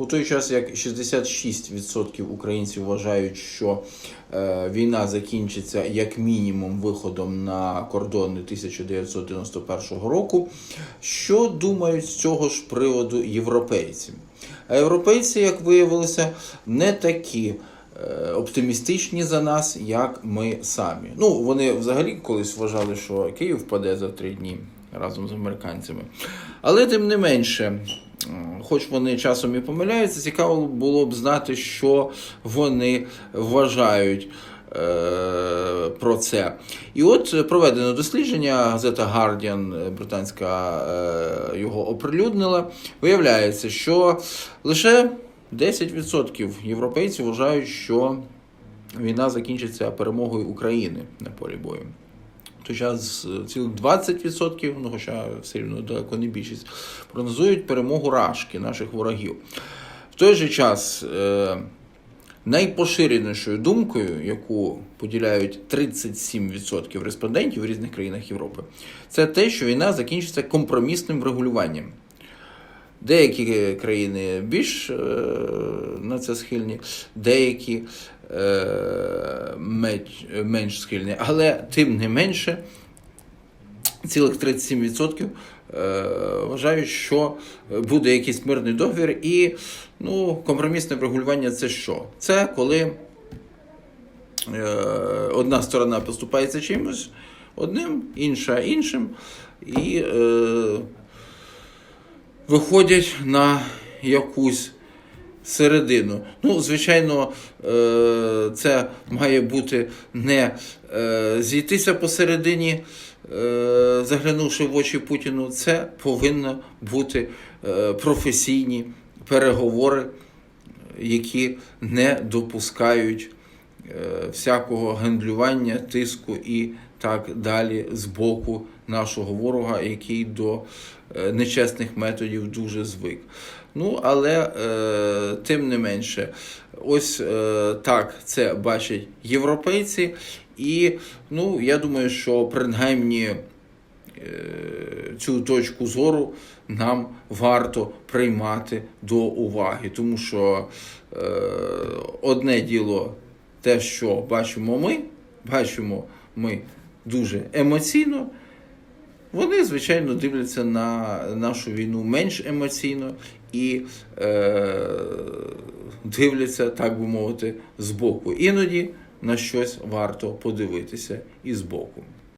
У той час як 66% українців вважають, що е, війна закінчиться як мінімум виходом на кордони 1991 року. Що думають з цього ж приводу європейці? А європейці, як виявилося, не такі е, оптимістичні за нас, як ми самі. Ну, вони взагалі колись вважали, що Київ впаде за три дні разом з американцями. Але тим не менше, хоч вони часом і помиляються, цікаво було б знати, що вони вважають. е, Про це. І от проведено дослідження, газета Guardian, британська е, його оприлюднила. Виявляється, що лише 10% європейців вважають, що війна закінчиться перемогою України на полі бою. В зараз е, цілих 20%, ну хоча все рівно далеко не більшість, прогнозують перемогу Рашки, наших ворогів. В той же час е, найпоширенішою думкою, яку поділяють 37% респондентів в різних країнах Європи, це те, що війна закінчиться компромісним врегулюванням. Деякі країни більш е, на це схильні, деякі е, менш, схильні. Але тим не менше, цілих 37% е, вважають, що буде якийсь мирний договір, і ну, компромісне врегулювання це що? Це коли одна сторона поступається чимось одним, інша іншим, і виходять на якусь середину. Ну, звичайно, е, це має бути не е, зійтися посередині, е, заглянувши в очі Путіну. Це повинно бути професійні переговори, які не допускають всякого гендлювання, тиску і так далі з боку нашого ворога, який до е, нечесних методів дуже звик. Ну, але е, тим не менше, ось е, так це бачать європейці, і ну, я думаю, що принаймні е, цю точку зору нам варто приймати до уваги, тому що е, одне діло те, що бачимо ми, бачимо ми дуже емоційно. Вони, звичайно, дивляться на нашу війну менш емоційно і е, дивляться, так би мовити, збоку. Іноді на щось варто подивитися і збоку.